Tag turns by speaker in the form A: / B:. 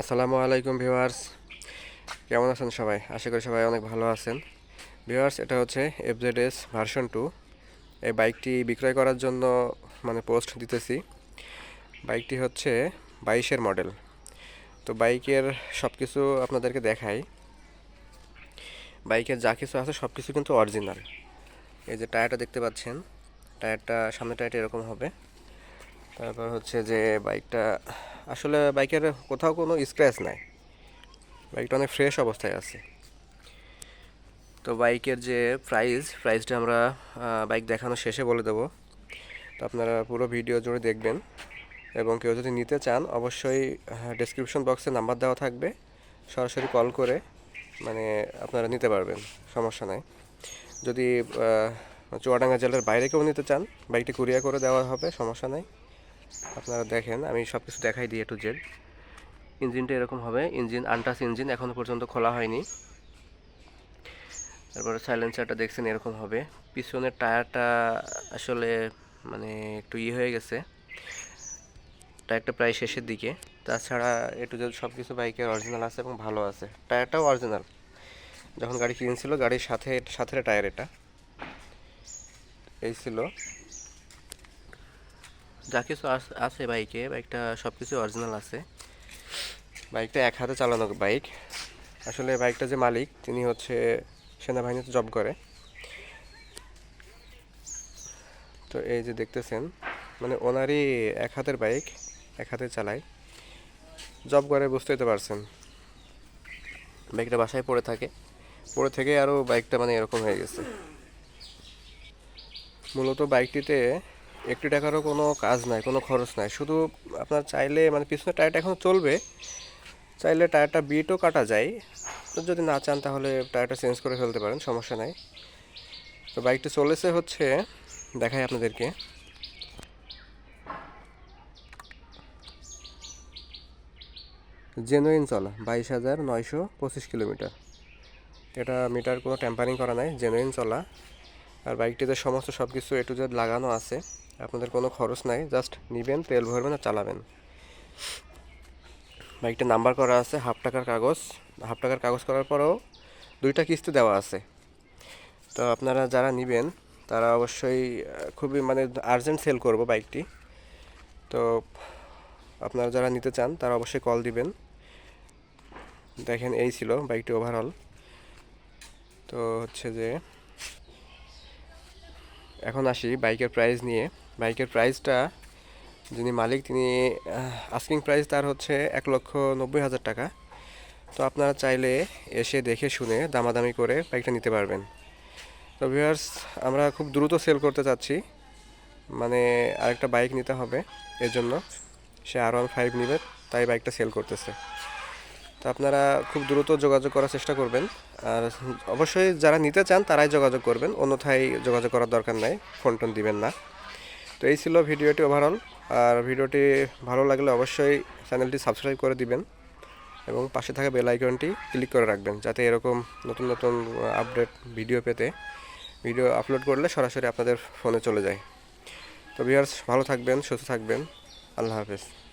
A: আসসালামু আলাইকুম ভিউয়ার্স। কেমন আছেন সবাই? আশা করি সবাই অনেক ভালো আছেন। ভিউয়ার্স, এটা হচ্ছে এফজেডএস ভার্সন টু এই বাইকটি বিক্রয় করার জন্য মানে পোস্ট দিতেছি। বাইকটি হচ্ছে বাইশের মডেল। তো বাইকের সব কিছু আপনাদেরকে দেখাই। বাইকের যা কিছু আছে সব কিছু কিন্তু অরিজিনাল এই যে টায়ারটা দেখতে পাচ্ছেন, টায়ারটা, সামনের টায়ারটা এরকম হবে। তারপর হচ্ছে যে বাইকটা আসলে বাইকের কোথাও কোনো স্ক্র্যাচ নাই। বাইকটা অনেক ফ্রেশ অবস্থায় আছে। তো বাইকের যে প্রাইস প্রাইসটা আমরা বাইক দেখানো শেষে বলে দেবো। তো আপনারা পুরো ভিডিও জুড়ে দেখবেন। এবং কেউ যদি নিতে চান, অবশ্যই ডেসক্রিপশন বক্সে নাম্বার দেওয়া থাকবে। সরাসরি কল করে মানে আপনারা নিতে পারবেন, সমস্যা নাই। যদি চুয়াডাঙ্গা জেলার বাইরে কেউ নিতে চান, বাইকটি কুরিয়া করে দেওয়া হবে, সমস্যা নাই। আপনারা দেখেন, আমি সব কিছু দেখাই দিই টু জেড ইঞ্জিনটা এরকম হবে, ইঞ্জিন, আনটাস ইঞ্জিন এখনও পর্যন্ত খোলা হয়নি। তারপরে সাইলেন্সারটা দেখছেন এরকম হবে। পিছনের টায়ারটা আসলে মানে একটু ই হয়ে গেছে। টায়ারটা প্রায় শেষের দিকে। তাছাড়া এ টু জেড সব কিছু বাইকের অরিজিনাল আছে এবং ভালো আছে। টায়ারটাও অরিজিনাল যখন গাড়ি কিনছিল, গাড়ির সাথে সাথে টায়ার এটা। এই ছিল। যা কিছু আছে বাইকে, বাইকটা সব কিছু অরিজিনাল আছে। বাইকটা এক হাতে চালানো বাইক। আসলে বাইকটা যে মালিক, তিনি হচ্ছে সেনাবাহিনীতে জব করে। তো এই যে দেখতেছেন মানে ওনারই এক হাতের বাইক, এক হাতে চালায়। জব করে বুঝতেই তো পারছেন। বাইকটা বাসায় পড়ে থাকে। পড়ে থেকে আরও বাইকটা মানে এরকম হয়ে গেছে। মূলত বাইকটিতে একটি টাকারও কোনো কাজ নাই, কোনো খরচ নাই। শুধু আপনার চাইলে মানে পিছনে টায়ারটা এখন চলবে, চাইলে টায়ারটা বিটও কাটা যায়। যদি না চান তাহলে টায়ারটা চেঞ্জ করে ফেলতে পারেন, সমস্যা নাই। তো বাইকটা চলেছে হচ্ছে, দেখাই আপনাদেরকে। জেনুইন চলা, বাইশ হাজার নয়শো পঁচিশ কিলোমিটার। এটা মিটার কোনো ট্যাম্পারিং করা নাই, জেনুইন চলা। আর বাইকটিতে সমস্ত সব কিছু এ টু জেড লাগানো আছে। আপনাদের কোনো খরচ নাই জাস্ট নেবেন, তেল ভরবেন আর চালাবেন। বাইকটা নাম্বার করা আছে, হাফ টাকার কাগজ। হাফ টাকার কাগজ করার পরেও দুইটা কিস্তি দেওয়া আছে। তো আপনারা যারা নেবেন, তারা অবশ্যই খুবই মানে আর্জেন্ট সেল করব বাইকটি। তো আপনারা যারা নিতে চান, তারা অবশ্যই কল দিবেন। দেখেন এই ছিল বাইকটি ওভারঅল তো হচ্ছে যে, এখন আসি বাইকের প্রাইস নিয়ে। বাইকের প্রাইসটা যিনি মালিক, তিনি আস্কিং প্রাইস তার হচ্ছে এক লক্ষ নব্বই হাজার টাকা। তো আপনারা চাইলে এসে দেখে শুনে দামাদামি করে বাইকটা নিতে পারবেন। তো ভিউয়ার্স আমরা খুব দ্রুত সেল করতে চাচ্ছি। মানে আরেকটা বাইক নিতে হবে এর জন্য। সে আর ওয়ান ফাইভ নেবে, তাই বাইকটা সেল করতেছে। তো আপনারা খুব দ্রুত যোগাযোগ করার চেষ্টা করবেন। আর অবশ্যই যারা নিতে চান, তারাই যোগাযোগ করবেন। অন্যথায় যোগাযোগ করার দরকার নাই ফোন টোন দিবেন না। তো এই ছিল ভিডিওটি ওভারঅল আর ভিডিওটি ভালো লাগলে অবশ্যই চ্যানেলটি সাবস্ক্রাইব করে দিবেন এবং পাশে থাকা বেল আইকনটি ক্লিক করে রাখবেন যাতে এরকম নতুন নতুন আপডেট ভিডিও পেতে ভিডিও আপলোড করলে সরাসরি আপনাদের ফোনে চলে যায়। তো ভিউয়ার্স ভালো থাকবেন, সুস্থ থাকবেন। আল্লাহ হাফেজ।